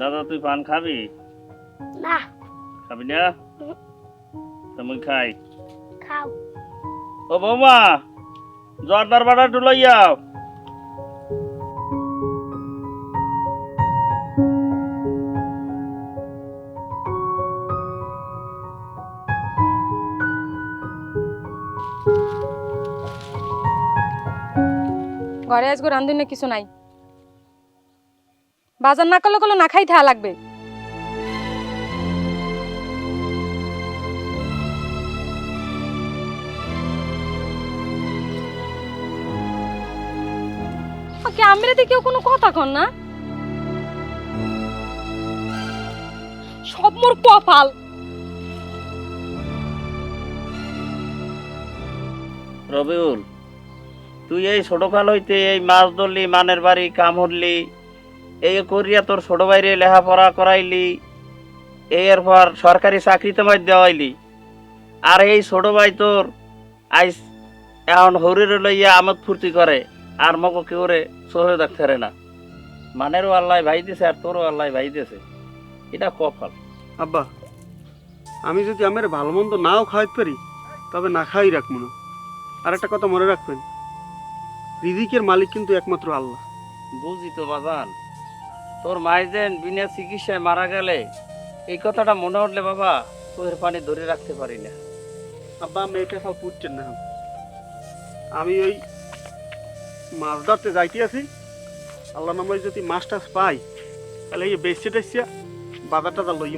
দাদা তুই পান খাবি? না। খাবি না? তুমি খাই? খাও। ও বৌমা জর্দার বাড়া টুলাইয়াও ঘরে আজকে রান্ধুন না কিছু নাই। বাজার না করলে করলে না খাই থাকা লাগবে। ক্যামেরাতে কেউ কোনো কথা কন না। সব মোর কপাল। রবিউল, তুই এই ছোটকাল হইতে এই মাছ ধরলি, মানের বাড়ি কাম হরলি এই করিয়া তোর ছোট বাইরে লেখাপড়া করাইলি এরপর সরকারি চাকরি তোমায় দেওয়াইলি। আর এই ছোট ভাই তোর আইস এখন হরির লইয়া আমোদ ফুর্তি করে আর মগো কেউ রে সহে দেখতে না। মানেরও আল্লাহ ভাই দিছে আর তোরও আল্লাহ ভাই দিছে এটা কপাল। আব্বা আমি যদি আমার ভালো মন্দ নাও খাওয়াইতে পারি তবে না খাওয়াই রাখব না। আর একটা কথা মনে রাখবেন রিজিকের মালিক কিন্তু একমাত্র আল্লাহ। বুঝি তো বাজান। তোর মাইজেন বিনা চিকিৎসায় মারা গেলে এই কথাটা মনে উঠলে বাবা তোর পানি ধরে রাখতে পারি না। আব্বা, আমি এটা সব পুটছেন না। আমি ওই মাছ ধরতে যাইতে আছি। আল্লাহ নামাই যদি মাছ টাছ পাই, তাহলে এই বেশি টেসিয়া বাজার টাজার লই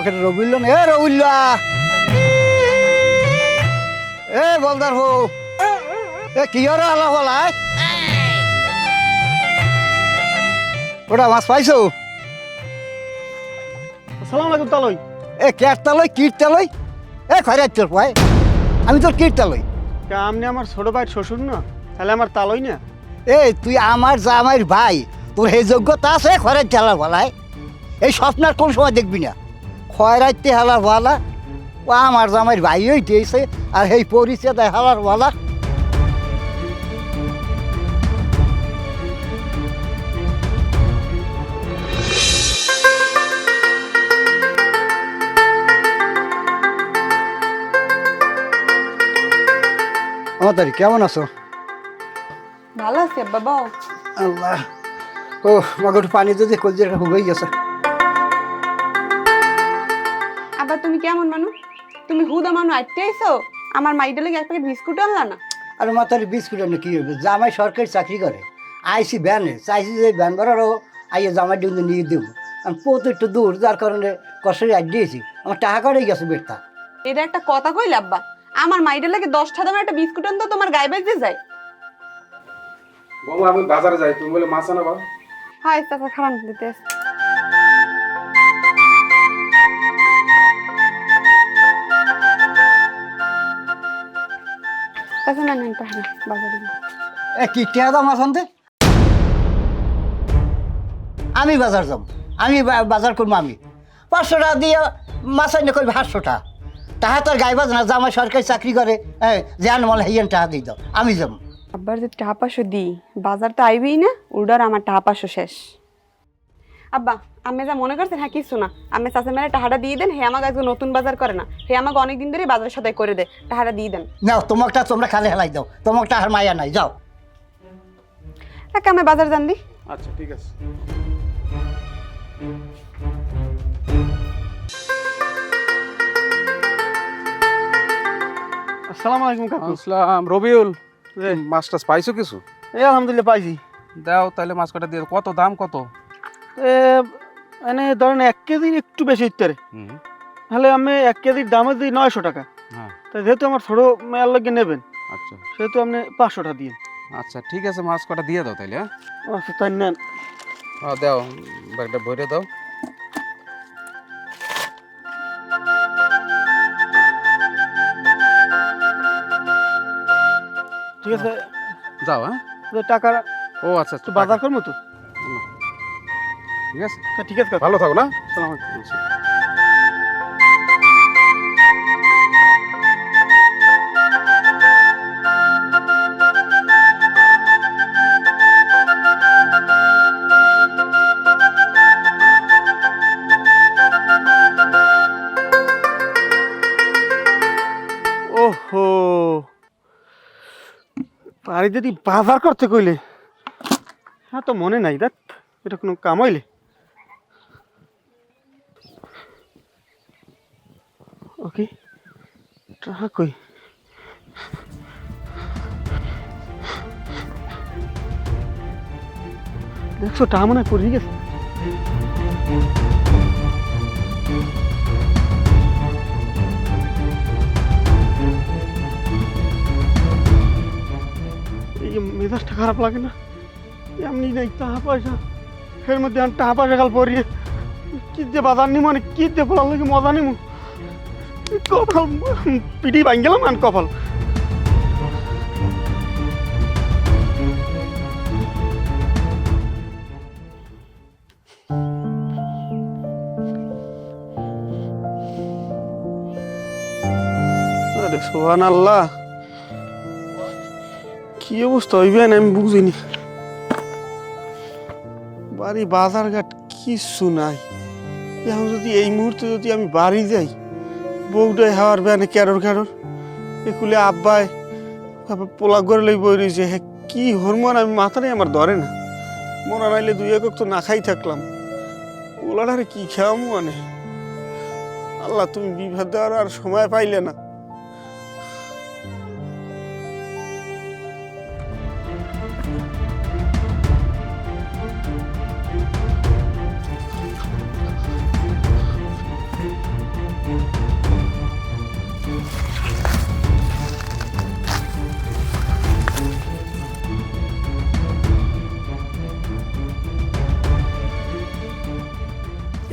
ওকে রবিল্ল এ রবিল্লা এ বলদার হো এ কি হরে আলা বলাই ওটা মাছ পাইছো? আসসালামু আলাইকুম তালই। এ কেট তালই কিট তালই? এ খয়রাত তোর পাই আমি তোর কিট তালই। আপনি আমার ছোট ভাইয়ের শ্বশুর না? তাহলে আমার তালই না? এ তুই আমার জামাইর ভাই। তোর এই যোগ্যতা আছে খয়রাত চালার বলাই এই স্বপ্নার কোন সময় দেখবি না? খয়রাইতে হালার বলা ও আমার জামাইর ভাই দিয়েছে আর এই পরিচয় দেয় হালার বলা আমাদের কেমন আছো? ভালো আছে বাবা আল্লাহ। ও মাগর পানি যদি কলজিটা হুগেই গেছে। আবার তুমি কেমন মানু? তুমি হুদা মানু আইতে আইছো? আমার মাইডে লেগে এক প্যাকেট বিস্কুট আনলা না? আর মাথার বিস্কুট এনে কি হবে জামাই সরকারি চাকরি করে। আইসি ভ্যানে চাইছি যে ভ্যান ভাড়ারও আইয়ে জামাই ডিউতে নিয়ে দেবো। আমি পথ একটু দূর যার কারণে কষ্টে আড দিয়েছি। আমার টাকা করেই গেছে বেরটা এটা একটা কথা কই আব্বা। আমার মাইডে লেগে দশটা দামের একটা বিস্কুট আনতো তোমার গায়ে বেজে যায়? বাবু আমি বাজারে যাই। তুমি বলে মাছ আনা বা? হয় তারপর খাবার দিতে আসি। তাছাড়া না নেন পাহাড়ে বাজারে যাই। এ কি টেহা দাম আসানতে আমি বাজার যাব আমি বাজার করব আমি। পাঁচশো টাকা দিয়ে মাছ আইনে করবি সাতশোটা তাহা তোর গাই বাজ না জামাই সরকারি চাকরি করে হ্যাঁ জান মলে হিয়ান টাকা দিয়ে দাও আমি যাব আব্বার যদি টাকা পাঁচশো দিই বাজার তো আইবেই না উল্ডার আমার টাকা পাঁচশো শেষ। আব্বা আমি যা মনে করছেন হ্যাঁ কিছু না। আমি চাষে মেরে টাকাটা দিয়ে দেন হে আমাকে আজকে নতুন বাজার করে না। হে আমাকে অনেকদিন ধরে বাজারের সাথে করে দে টাকাটা দিয়ে দেন। নাও তোমাকটা তোমরা খালি হেলাই দাও তোমাকটা আর মায়া নাই যাও। এক আমি বাজার জান দি। আচ্ছা ঠিক আছে। আসসালামু আলাইকুম কাকু। আসসালাম রবিউল। এ, মাছ টাছ পাইছো কিছু? এই আলহামদুলিল্লাহ পাইছি। দাও তাহলে মাছ কটা দিয়ে কত দাম কত? এ মানে ধরেন এক কেজি একটু বেশি হুম। তাহলে আমি এক কেজির দামে দিই নয়শো টাকা হ্যাঁ। তাই যেহেতু আমার ছোটো মেয়ার লোকে নেবেন আচ্ছা। সেহেতু আপনি পাঁচশো টাকা দিন আচ্ছা ঠিক আছে মাছ কটা দিয়ে দাও তাহলে হ্যাঁ? আচ্ছা তাই নেন। হ্যাঁ দাও ব্যাগটা ভরে দাও। ঠিক আছে। যাও হ্যাঁ? টাকা ও আচ্ছা একটু বাজার করব তো? ঠিক আছে? তা ঠিক আছে ভালো থাকো না। আচ্ছা। ওহো! বাড়ি যদি বাজার করতে কইলে? হ্যাঁ তো মনে নাই দেখ এটা কোনো কাম হইলে? টাকা কই দেখছ টাকা মনে হয় পড়ে গেছে এই যে মেজাজটা খারাপ লাগে না এমনি নেই টাকা পয়সা এর মধ্যে আমি টাকা পয়সা কাল পরিয়ে কি যে বাজার নিমো মানে কি যে বলার লাগে মজা নিমো কপাল পিটি ভাঙ গেলাম আর কপাল। সোহান আল্লাহ কি অবস্থা হইবে না আমি বুঝিনি বাড়ি বাজারঘাট কিচ্ছু নাই। এখন যদি এই মুহূর্তে যদি আমি বাড়ি যাই বউটাই হাওয়ার বেয়ানে ক্যারোর ক্যারোর একুলে আব্বায় পোলা করে লই বই রয়েছে হ্যাঁ কি হরমোন আমি মাথাটাই আমার ধরে না। মনে নাইলে দুই একক তো না খাই থাকলাম। ওলাটারে কি খেয়াম মানে আল্লাহ, তুমি বিভেদ দেওয়ার আর সময় পাইলে না।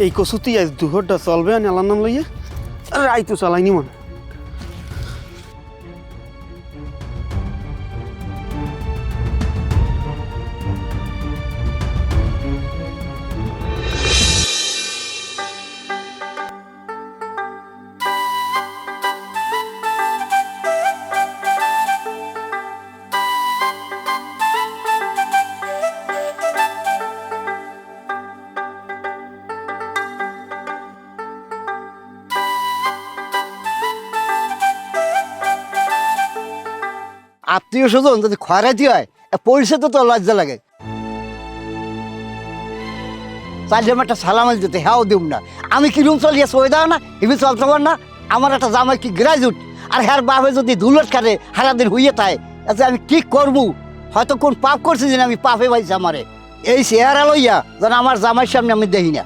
এই কসুতি আজ দুহরটা চলবে আমি আল্লাহর নাম লইয়া। আর রাই তো চালাইনি মনে। আত্মীয় স্বজন যদি খয়রাতি হয় পরিষদ তো লজ্জা লাগে। চাইলে আমি একটা সালাম দিতে হ্যাঁ দেব না। আমি কি রুম চলিয়ে সই দাও না এমনি চলতে পার না। আমার একটা জামাই কি গ্রাজুয়েট আর হ্যার বাপে যদি দুলট কাটে হারা দিন হইয়ে থাকে আচ্ছা আমি কি করব? হয়তো কোন পাপ করছি যে আমি পাপে পাইছি আমারে এই চেহারা লইয়া যেন আমার জামাইয়ের সামনে আমি দেখি না।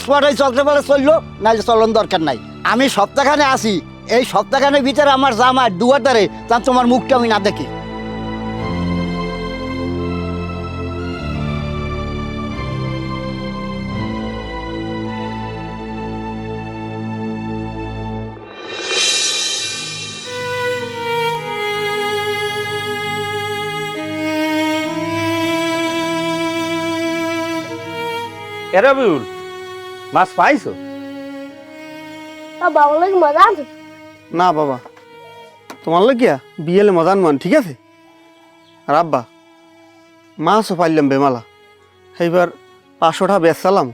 স্পটে চলতে পারে চলল নাহলে চলন দরকার নাই। আমি সপ্তাহখানে আসি এই সপ্তাহখানের ভিতরে আমার জামাই দুয়ার দ্বারে তার তোমার মুখটা আমি না দেখি। এরা বিউল মাছ পাইছো? বাবা লাগে মজা আছে না বাবা। তোমার লাগিয়া বিয়েলে মজান মান ঠিক আছে? আর আব্বা, মাছও পাইলাম বেমালা। এইবার পাঁচশোটা বেচালাম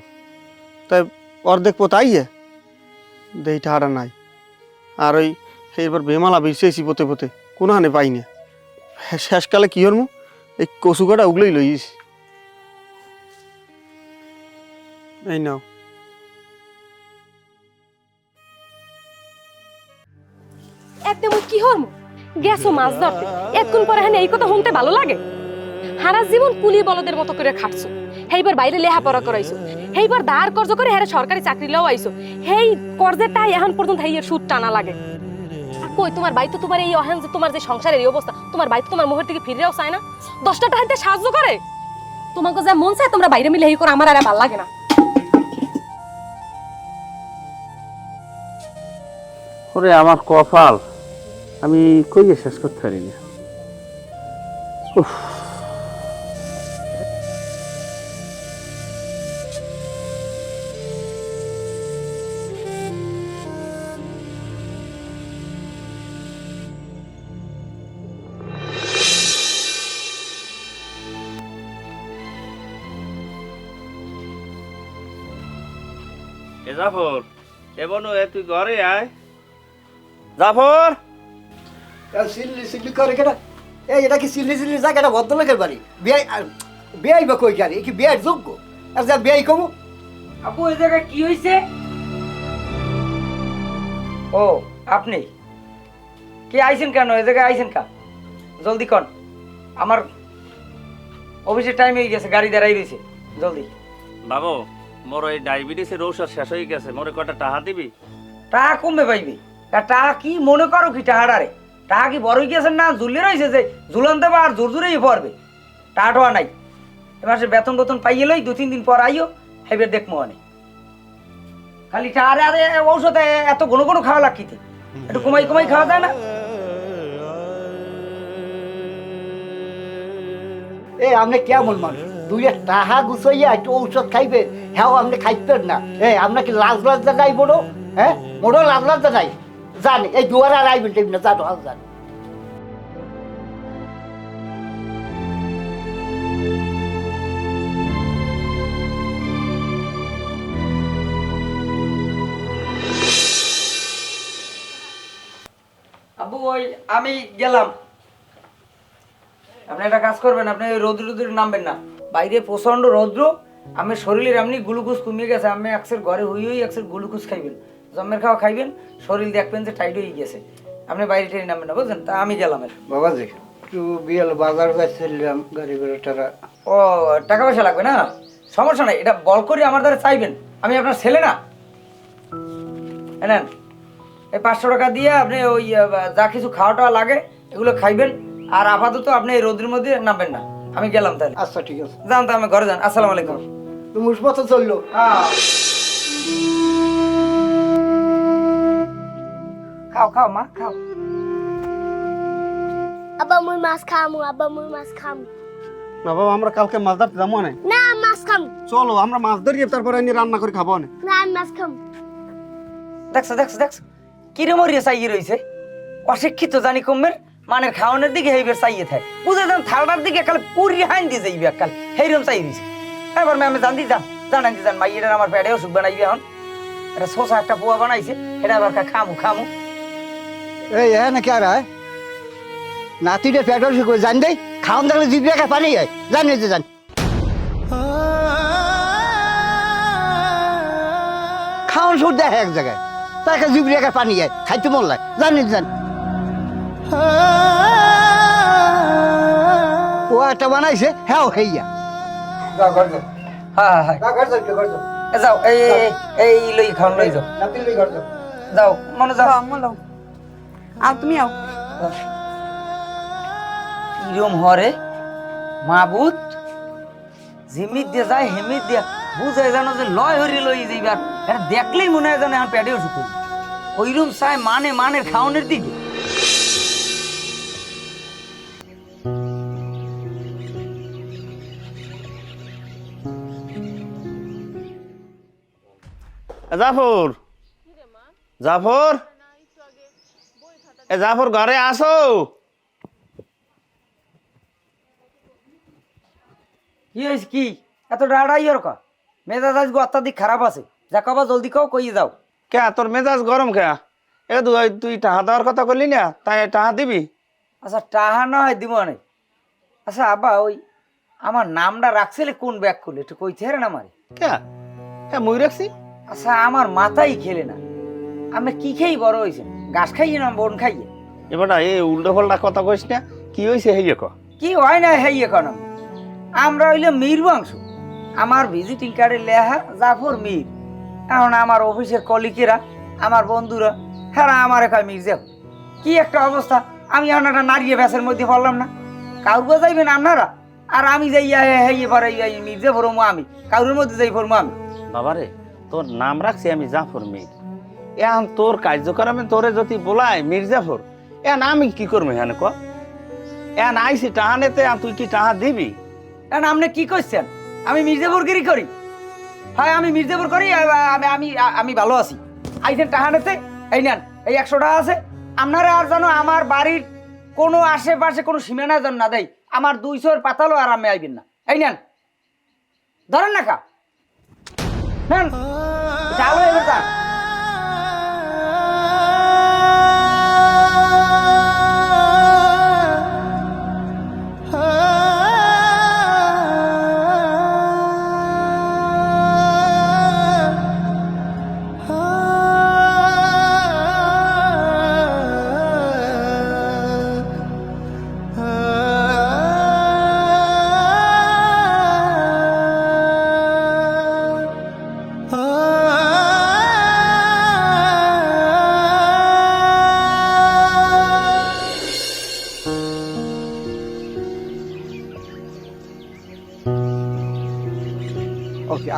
তাই অর্ধেক পোতাইয়ে দেই টাকাটা নাই। আর ওই সেইবার বেমালা বেচেছি পোতে পোতে কোনো হানে পাই না শেষকালে কি হরমু? এই কচু কাটা উগলেই লইস এই নাও। গেছো মাছ ধরতে। এক্ষুন পরে হ্যাঁ এই কথা শুনতে ভালো লাগে। হারা জীবন কুলি বলদের মতো করে খাটছো। সেইবার বাইরে লেহাপড়া করাইছো। সেইবার ধার কর্জ করে হ্যাঁ সরকারি চাকরি লও আইছো। সেই কর্জের টাই এখন পর্যন্ত হেইয়ের সুদ টানা লাগে। কই, তোমার বাই তো তোমার এই অহেন যে তোমার যে সংসারের এই অবস্থা, তোমার বাই তো তোমার মোহর থেকে ফিরেও চায় না। দশটা টাকাতে সাহায্য করে। তোমাকে যা মন চায় তোমরা বাইরে মিলে এই করে, আমার আর ভালো লাগে না। আমার কপাল। আমি কইয়ে শেষ করতে পারি না উফ জাফর, এ বনু, এ তুই ঘরে আয়। জাফর! সিল্লি সিল্লি করে কেটা এই এটা কি সিল্লি সিল্লি জায়গা এটা ভদ্রলোকের বাড়ি? বিয়ে বিয়ে বা কই গাড়ি কি বিয়ের যোগ্য? আর যা বিয়ে কমু। আপু এই জায়গায় কি হয়েছে ও আপনি? কে আইছেন কেন? এই জায়গায় আইছেন কা? জলদি কন। আমার অফিসের টাইম হয়ে গেছে গাড়ি দাঁড়াই রয়েছে জলদি। বাবু মোর এই ডায়াবেটিসের ঔষধ শেষ হয়ে গেছে। মোরে কটা টাকা দিবি? টাকা কমবে পাইবি টাকা কি মনে করো কি টাকাটারে টাকা কি বড় গেছেন না? ঝুলে রয়েছে যে ঝুলন দেবা আর জোর জোরেই পড়বে। টাকাটা নাই। এবার মাসে বেতন বেতন পাইয়ে লই, দু তিন দিন পর আইও, হেবে দেখব অনেক খালি টাকারে আরে ঔষধে এত ঘন ঘন খাওয়া লাগকিতে একটু কমাই কমাই খাওয়া যায় না? এ, আপনি কেমন মানুষ? দুইটা টাহা গুছাইয়া একটু ঔষধ খাইবেন। হ্যাঁ আপনি খাইতেন না। এ, আপনার কি লাজ লজ্জা নাই বড়? হ্যাঁ? মোড়ো লাজ লজ্জা নাই জানি এই দুয়ারে আর আইবেন টেবিল না জানো আজ জানি ওই, আমি গেলাম। আপনি একটা কাজ করবেন, আপনি রৌদ্র রৌদ্রে নামবেন না। বাইরে প্রচণ্ড রৌদ্র, আমি শরীরের এমনি গ্লুকোজ কমিয়ে গেছে, আমি একসের ঘরে হই হই একসের গ্লুকোজ খাইবেন। জমের খাওয়া খাইবেন শরীর দেখবেন যে টাইট হয়ে গেছে। আপনি বাইরে টেনে নামবেন না বুঝলেন? তা আমি গেলাম এর বাবাজি একটু বিয়াল বাজার যাচ্ছিলাম গাড়ি করে টাকা। ও টাকা পয়সা লাগবে না? সমস্যা নাই এটা বল করে আমার দ্বারা চাইবেন। আমি আপনার ছেলে না। নেন এই পাঁচশো টাকা দিয়ে আপনি ওই যা কিছু খাওয়া টাওয়া লাগে এগুলো খাইবেন। আর আপাতত আপনি এই রোদের মধ্যে নামবেন না। আমি গেলাম তাহলে। আচ্ছা ঠিক আছে। যান তো আমি ঘরে যান। আসসালামু আলাইকুম। মুসবত চলল। খাও খাও মা খাও আব্বা মুই মাছ খামু আব্বা মুই মাছ খামু না বাবা আমরা কালকে মাছ ধরতে যাব না। না মাছ খামু। চলো আমরা মাছ ধরিয়ে তারপরে এনে রান্না করে খাব না। না মাছ খামু। দেখছ দেখছ দেখছ। কিরে মরিয়ে চাইয়ে অশিক্ষিত জানি কমের মানের খাওয়ানোর দিকে হেইবার চাইয়ে থাকে। বুঝে যান থালটার দিকে কাল পুরি হাইন দিয়ে যাইবে কাল হেইরম চাই রয়েছে এবার আমি জান দি যান জানান দি যান মাইয়ের আমার পেটে অসুখ বানাইবে এখন। এটা শোষা একটা পোয়া বানাইছে এটা আবার খামু। এই হ্যাঁ নাকি আর হয় নাতিটা পেটর শুকো জান দেই খাওয়ান দেখলে জিভ রেখা পানি হয় জান নিতে জান। খাওয়ান সুর দেখে এক জায়গায় তাকে জিভ রেখা পানি হয় খাইতে মন লাগে। জান নিতে জান। ও একটা বানাইছে হ্যাঁ হেইয়া। হ্যাঁ হ্যাঁ যাও এই এই- এই এই লই খাওয়ান লই যাও। যাও। মনে যাও। আমলো আর তুমি আও। কিরম হরে? মাবুত? জিমিত দিয়ে যায় হেমিত দিয়া। বুঝে জানো যে লয় হরি লই যাইবার। এটা দেখলেই মনে হয় জানো আমার পেটেও শুকুই ওইরকম চায় মানে মানের খাওয়ানোর দিকে। জাফর। জাফর? এ জাফর ঘরে আসো। কি হয়েছে কি? এত ডাড়াই ওর কা? মেজাজ আজকে অত্যাধিক খারাপ আছে। যা কবা জলদি কাও কই যাও। কে তোর মেজাজ গরম কে? এ তুই তুই টাহা দেওয়ার কথা করলি না তাই টাহা দিবি? আচ্ছা টাহা নয় দিব অনেক আচ্ছা আব্বা ওই আমার নামটা রাখছিলে কোন ব্যাগ খুলে? একটু কইতে হেরে না আমারে? কে? কে মুই রাখছি? আচ্ছা আমার মাথাই খেলে না। আমি কি খেয়ে বড় হয়েছেন? ঘাস খাইয়ে না বন খাইয়ে? এবার না এই উল্টো পাল্টা কথা কইস না কি হয়েছে হেয়ে ক কি হয় না হেই এখন? আমরা হইলে মীর বংশ। আমার ভিজিটিং কার্ডে লেখা জাফর মীর। এখন আমার অফিসের কলিকেরা আমার বন্ধুরা হ্যাঁ আমার একা মির্জা কি একটা অবস্থা আমি এখন একটা নারিয়ে ব্যাসের মধ্যে পড়লাম না। কাউকে যাইবেন আপনারা? আর আমি যাই হেয়ে পরে মির্জা ফরমু আমি কাউরের মধ্যে যাই ফরমু আমি? বাবারে তোর নাম রাখছি আমি জাফর মীর। এখন তোর কার্যক্রমে তোরে যদি বলাই মির্জাফর এখন আমি কি করব হ্যাঁ ক? এখন আইসি টাহানেতে তুই কি টাহা দিবি? এখন আপনি কি করছেন আমি মির্জাপুরগিরি করি। হ্যাঁ আমি মির্জাপুর করি আমি আমি আমি ভালো আছি। আইসেন টাহানেতে, এই নেন, এই একশো টাকা আছে। আপনারা আর জানো আমার বাড়ির কোনো আশেপাশে কোনো সীমানা যেন না দেয় আমার দুইশোর পাতালো আর আমি আইবেন না। এই নেন, ধরেন না কা। নেন চালো এবার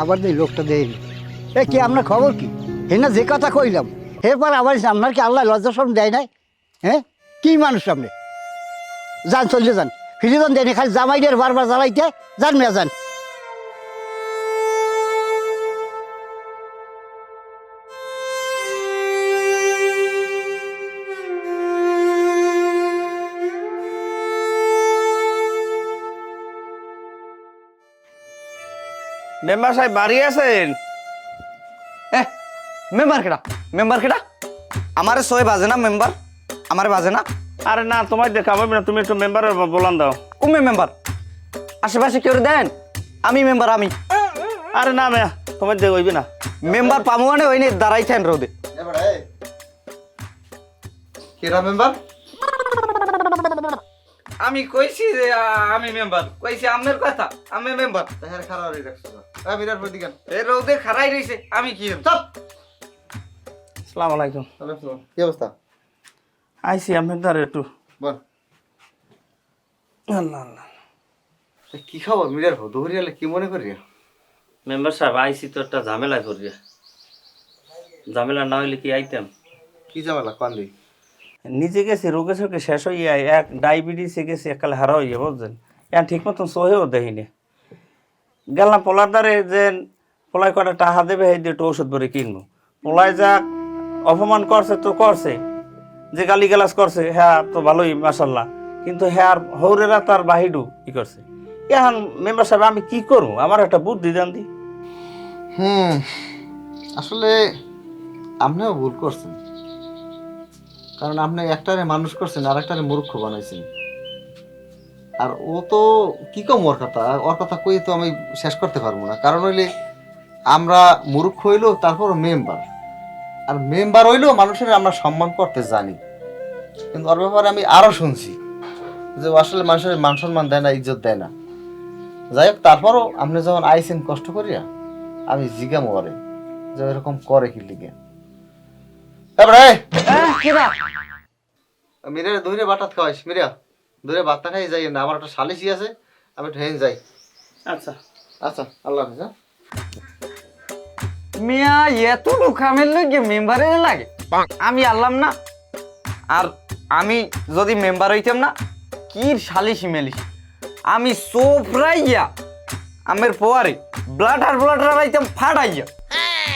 আবার দেই, লোকটা দেয়নি। এ কি, আপনার খবর কি? হে না যে কথা কইলাম এরপর আবার আপনার কি আল্লাহ লজ্জা সব দেয় নাই? হ্যাঁ কি মানুষ আপনি? যান, চলে যান। ফিরে যান দেয়নি খালি জামাই জামাইদের বারবার জ্বালাইতে, যান মেয়া, যান। মেম্বার সাহেব বাড়ি আছেন? এ মেম্বার কেডা? মেম্বার কেডা? আমারে ছয় বাজে না মেম্বার? আমারে বাজে না? আরে না তোমার দেখা হবে না তুমি একটু মেম্বারের বলান দাও। কুমে মেম্বার? আশেপাশে কেউ দেন? আমি মেম্বার আমি। আরে না মেয়া তোমার দেখ হইবে না। মেম্বার পামু মানে ওই নিয়ে দাঁড়াইছেন রোদে। কেরা মেম্বার? আমি কইছি যে আমি মেম্বার কইছি আপনার কথা আমি মেম্বার তাহার খারাপ হয়ে রাখছো হ্যাঁ বিরাট প্রতিকান এই রোদে খারাই রইছে আমি কি চপ! আসসালামু আলাইকুম। কি অবস্থা? আইসি আপনার দ্বারা একটু। বল। আল্লাহ আল্লাহ কি খবর মিরার দৌড়িয়ালে কি মনে করি মেম্বার সাহেব আইসি তো একটা ঝামেলায় পড়িয়া ঝামেলা না হইলে কি আইতেম? কি ঝামেলা? কান্দি নিজে গেছে, রোগে শোকে শেষ হইয়া এক ডায়াবেটিসে গেছে একালে হারা হইয়া বুঝছেন? এখন ঠিক মতন সহেও দেখিনি। গেলাম পোলার দ্বারে যে পোলায় কটা টাকা দেবে এই দিয়ে একটু ওষুধ ভরে কিনবো। পোলায় যা অপমান করছে, তো করছে, যে গালি গালাজ করছে হ্যাঁ তো ভালোই মাসাল্লাহ কিন্তু হ্যাঁ আর হৌরেরা তার বাহিডু কি করছে। এখন মেম্বার সাহেব, আমি কি করব? আমার একটা বুদ্ধি দেন দি। হুম, আসলে আপনিও ভুল করছেন। কারণ আপনি একটারে মানুষ করছেন আর একটারে মূর্খ বানাইছেন। আর ও তো কি কম ওর কথা? ওর কথা কই তো আমি শেষ করতে পারব না। কারণ হইলে আমরা মূর্খ হইল তারপর মেম্বার। আর মেম্বার হইলেও মানুষের আমরা সম্মান করতে জানি। কিন্তু ওর ব্যাপারে আমি আরও শুনছি যে আসলে মানুষের মান সম্মান দেয় না, ইজ্জত দেয় না। যাই হোক, তারপরও আপনি যখন আইসেন কষ্ট করিয়া, আমি জিজ্ঞাম করে যে এরকম করে কি লিগে। তারপরে মিরে দূরে বাটাত খাওয়াইস মিরা। দূরে ভাতটা খাই যাই না আমার একটা সালিশি আছে আমি হেন যাই। আচ্ছা। আচ্ছা আল্লাহ হাফিজ হ্যাঁ? মিয়া এত লুকামের লগে মেম্বারে লাগে। আমি আনলাম না। আর আমি যদি মেম্বার হইতাম না কি সালিশি মেলিস আমি সোফরাইয়া আমের পোয়ারে ব্লাডার ব্লাডার আইতাম ফাটাইয়া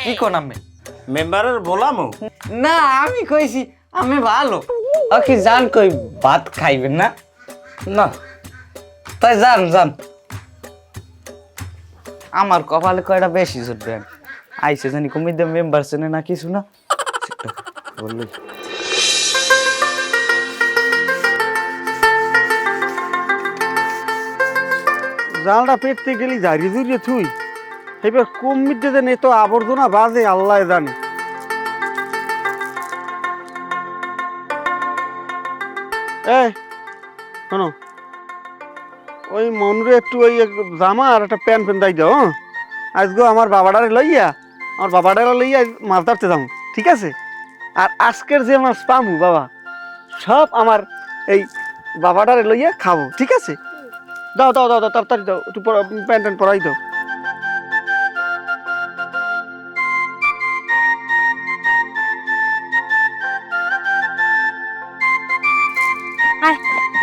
কি কোন আমি মেম্বারের বলামো? না আমি কইছি আমি ভালো। ওকে জান কই ভাত খাইবেন না? না। তাই যান যান আমার কপালে কয়টা বেশি জুটবে আইসে জানি কমিতে মেম্বার চেনে না কিছু না? বলল। জালটা পেটতে গেলি দাঁড়িয়ে দূরিয়ে থুই। এবার কম মিটে দেন এত আবর্জনা বাজে, আল্লাহ জানে। শোনো। ওই মনুরে একটু ওই জামা আর একটা প্যান্ট প্যান্ট দাই দাও হ্যাঁ? আজকে আমার বাবাটারে লইয়া, আমার বাবাটারে লইয়া মাছ ধরতে যাব ঠিক আছে? আর আজকের যে মাছ পাবো বাবা, সব আমার এই বাবাটারে লইয়া খাব, ঠিক আছে? দাও দাও দাও দাও, তাড়াতাড়ি দাও, একটু প্যান্ট প্যান্ট পরাই দাও।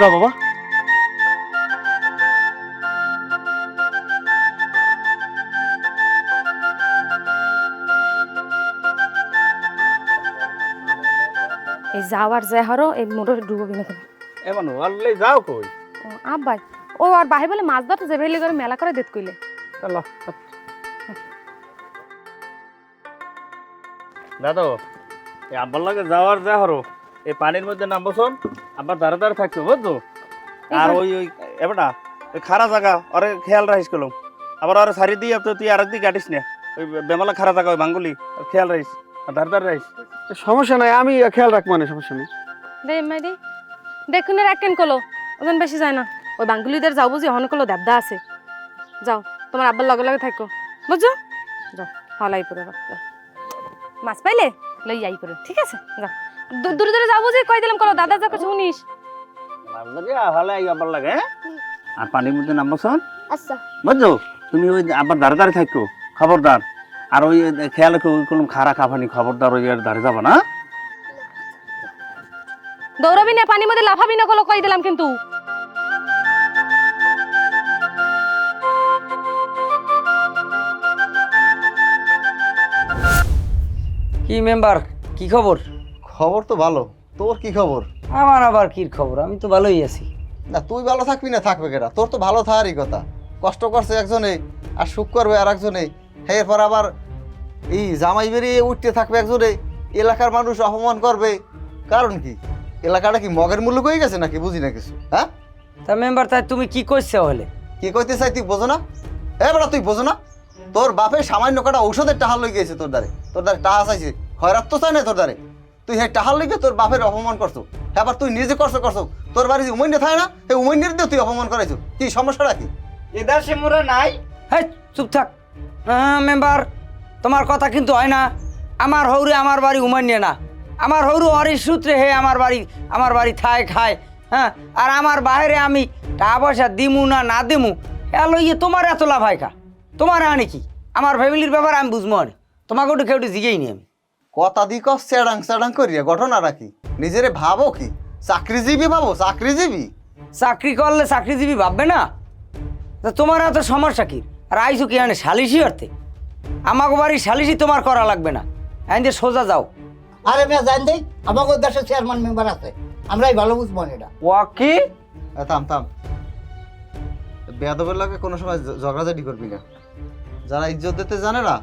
আয় বাবা। এই যাওয়ার যে হারো এই মোটর ডুববি না কেন এমন ওয়াল্লে যাও কই? ও আব্বাই ও আর বাহি বলে মাছ ধরতে যাবে হেলে করে মেলা করে দেত কইলে। চলো দাদু এই আব্বার লাগে যাওয়ার যা হরো এই পানির মধ্যে নামবো শোন আব্বার ধারে ধারে থাকছো বুঝছ? আর ওই ওই এবারটা ওই খারা জায়গা ওরে খেয়াল রাখিস কলম। আবার ওরে সারি দিয়ে তো তুই আর একদিকে কাটিস না। ওই বেমালা খারা জায়গা ওই বাঙ্গুলি খেয়াল রাখিস। আর ধারে ধারে রাখিস। সমস্যা নাই আমি খেয়াল রাখব না সমস্যা নেই। দে মাইদি দেখুন রাখেন কলো ওজন বেশি যায় না। ওই বাঙ্গুলিদের যাও বুঝি হন কলো দেবদা আছে। যাও তোমার আব্বার লগে লগে থাকো। বুঝছ? যাও হলাই পরে। মাছ পাইলে লই যাই পরে ঠিক আছে? যাও। দূ- দূরে দূরে যাও বুঝি কই দিলাম কলো দাদা যাকে শুনিস। ভালো লাগে ভালো আবার লাগে হ্যাঁ? আর পানির মধ্যে নামবো শোন আচ্ছা। বুঝছ? তুমি ওই আবার দাঁড়ে দাঁড়ে থাকো খবরদার আর ওই খেয়াল রেখো ওই কোনো খারা খাবানি খবরদার ওই আর দাঁড়িয়ে যাব না। দৌড়াবি না পানির মধ্যে লাফাবি না কলো কই দিলাম কিন্তু। কি মেম্বার? কি খবর খবর তো ভালো। তোর কি খবর? আমার আবার কি খবর? আমি তো ভালোই আছি। না তুই ভালো থাকবি না থাকবে কেটা তোর তো ভালো থাকারই কথা। কষ্ট করছে একজনে আর সুখ করবে আর একজনে। এরপর আবার এই জামাই বেরিয়ে উঠতে থাকবে একজনে। এলাকার মানুষ অপমান করবে। কারণ কি? এলাকাটা কি মগের মূল্য হয়ে গেছে নাকি? বুঝি না কিছু। হ্যাঁ? তা মেম্বার তাই তুমি কি করছ হলে কি কইতে চাই তুই বোঝো না? এ বেড়া তুই বোঝো না? তোর বাপে সামান্য কটা ঔষধের টাহা লই গেছে তোর দ্বারে। তোর দ্বারে টাহা চাইছে। খয়রাত তো চাই না তোর দ্বারে। তুই হ্যাঁ টাহার লইগে তোর বাপের অপমান করছ। এবার তুই নিজে করছ করছ। তোর বাড়ি যে উমৈন্য থাকে না এই উমৈন্যের দিয়ে তুই অপমান করাইছো। কি সমস্যাটা কি? এদার সে মোরা নাই। হ্যাঁ চুপ থাক। হ্যাঁ মেম্বার তোমার কথা কিন্তু হয় না। আমার হৌরে আমার বাড়ি উমান্য না। আমার হৌরু হরির সূত্রে হে আমার বাড়ি আমার বাড়ি থায় খায়। হ্যাঁ আর আমার বাইরে আমি টাকা পয়সা দিমু না না দিমু এলো ইয়ে তোমার এত লাভ হয় খা তোমার আনে কি? আমার ফ্যামিলির ব্যাপার আমি বুঝব আনে। তোমাকে ওটা কেউ জিগেই নি আমি। কথা দি কস স্যাডাং স্যাডাং করিয়া ঘটনাটা কি নিজেরে ভাবো কি? চাকরিজীবী ভাবো চাকরিজীবী? চাকরি করলে চাকরিজীবী ভাববে না? তা তোমার এত সমস্যা কি? আর আইসো কি আনে সালিশি অর্থে? আমাকে বাড়ি সালিশি তোমার করা লাগবে না। আইন দিয়ে সোজা যাও। আরে মেয়ে জান দেই আমাকে দেশের চেয়ারম্যান মেম্বার আছে। আমরাই ভালো বুঝব না এটা। ওয়াকি? এ, থাম থাম। বেয়াদবের লাগে কোনো সময় ঝগড়াঝাটি করবি না। যারা ইজ্জত দিতে জানে না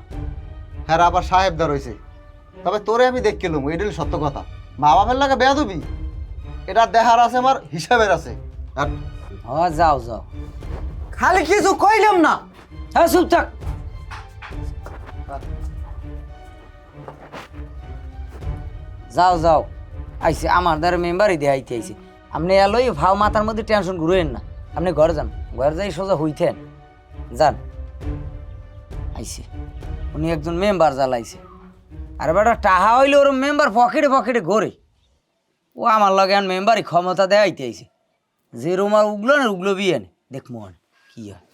হ্যাঁ আবার সাহেবদার হয়েছে তবে তোরে আমি দেখ কেলুম এটা সত্য কথা। মা বাপের লাগে বেয়াদবি। এটা দেহার আছে, আমার হিসাবের আছে। আর হ যাও যাও। খালি কিছু কইলাম না। হ্যাঁ চুপ থাক। যাও যাও। আইসে, আমার দ্বারা মেম্বারই দিয়ে আইতে আইসে। আপনি এলোই ভাও মাথার মধ্যে টেনশন ঘুরেন না। আপনি ঘরে যান। ঘরে যাই সোজা হইতেন। যান। আইসে, উনি একজন মেম্বার জ্বালাইছে। আর বেটা টাহা হইলে ওর মেম্বার পকেটে পকেটে ঘোরে। ও আমার লগে আর মেম্বারই ক্ষমতা দেয় আইসে যে রুমার উগলো না উগলো বিয়ে নে দেখ মন কি হয়।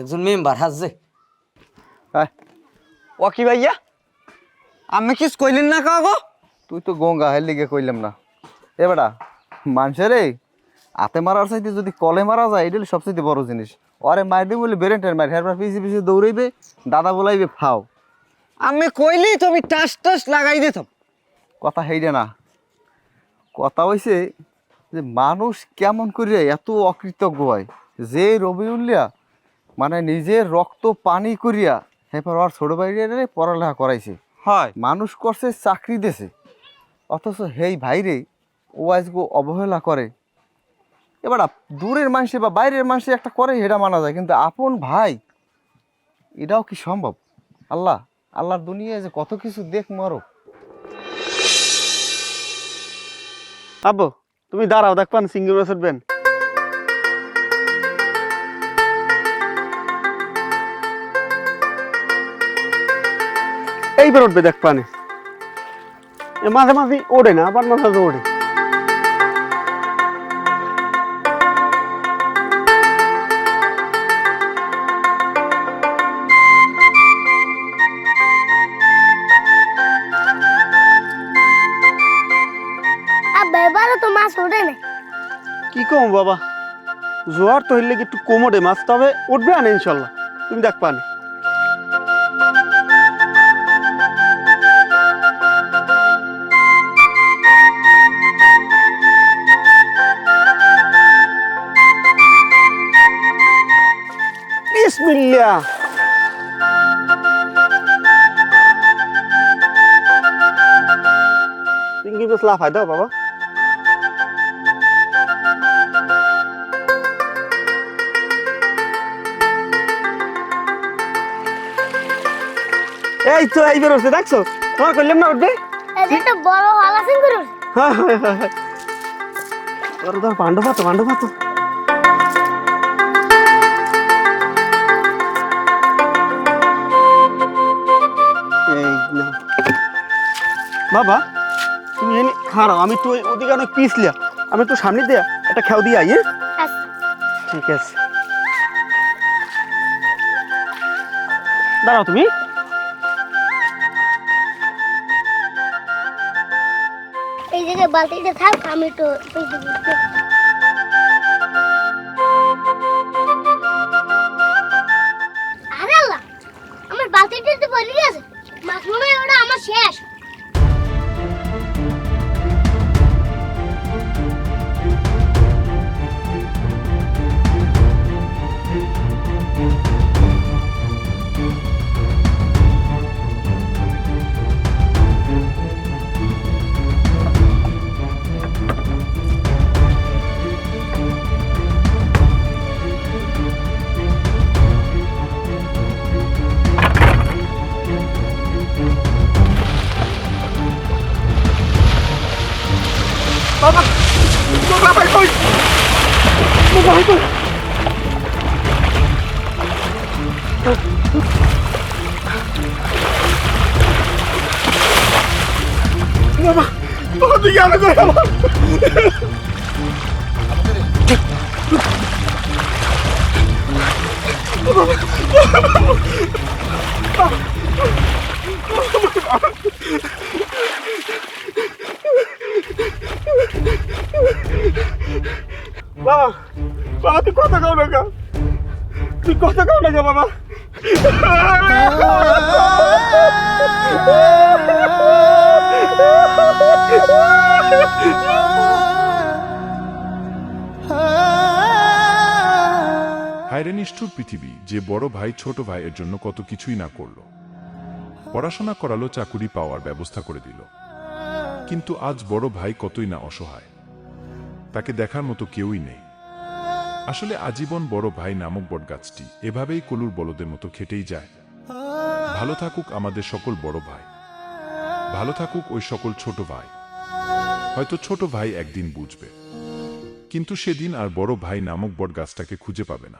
একজন মেম্বার হাসছে। ওয়াকি ভাইয়া? আমি কিছু কইলেন না কাগো তুই তো গঙ্গা হের লিগে কইলাম না। এ বেটা মানুষের রে হাতে মারার চাইতে যদি কলে মারা যায় এটা হলো সবচেয়ে বড় জিনিস। ওরে মার দিই বলে বেরেন্টের মার হেরবার পিছিয়ে পিছিয়ে দৌড়াইবে দাদা বলাইবে ফাও। আমি কইলেই তুমি টাস টাস লাগাই দিতাম কথা হেইরে না। কথা হইছে যে মানুষ কেমন করে এত অকৃতজ্ঞ হয়। যে রবি রবিউল্লিয়া মানে নিজের রক্ত পানি করিয়া এরপর ওর ছোট ভাইরে পড়ালেখা করাইছে। হয়। মানুষ করছে চাকরি দেছে। অথচ হেই ভাইরে ও আজকে অবহেলা করে। এবার দূরের মানুষে বা বাইরের মানুষে একটা করে সেটা মানা যায় কিন্তু আপন ভাই এটাও কি সম্ভব? আল্লাহ। আল্লাহর দুনিয়ায় যে কত কিছু দেখ মরো আব্বু, তুমি দাঁড়াও দেখবান সিঙ্গেল মাছ উঠবেন এইবার উঠবে দেখ পানে মাঝে মাঝে ওড়ে না, আবার মাঝে মাঝে ওড়ে বাবা। জোয়ার তো হইলে কি একটু কোমরে মাছ, তবে উঠবে আনে ইনশাল্লাহ। তুমি দেখ পানে। চিংড়ি মাছ লাফাই দাও বাবা। এই তো এইবার উঠছে দেখছ? তোমার করলাম না উঠবে? এটা বড় হালা হ্যাঁ হ্যাঁ হ্যাঁ হ্যাঁ। ধরো পাণ্ডব বাবা তুমি এনে খারাও আমি তো ওদিকে অনেক পিছলিয়া আমি তো সামনে দিয়া একটা খেয়াও দিয়ে আই হ্যাঁ? আচ্ছা। ঠিক আছে। দাঁড়াও তুমি। এই জায়গায় বালতিটা থাক বাবা বাবা, তুই কথা কাও না তুই কথা কাও না বাবা। হায়রে পৃথিবী, যে বড় ভাই, ছোট ভাইয়ের জন্য কত কিছুই না করল। পড়াশোনা করালো, চাকুরি পাওয়ার ব্যবস্থা করে দিল। কিন্তু আজ বড় ভাই কতই না অসহায়। তাকে দেখার মতো কেউই নেই। আসলে আজীবন বড় ভাই নামক বটগাছটি এভাবেই কলুর বলদের মতো খেটেই যায়। ভালো থাকুক আমাদের সকল বড় ভাই। ভালো থাকুক ওই সকল ছোট ভাই। হয়তো ছোট ভাই একদিন বুঝবে। কিন্তু সেদিন আর বড় ভাই নামক বটগাছটাকে খুঁজে পাবে না।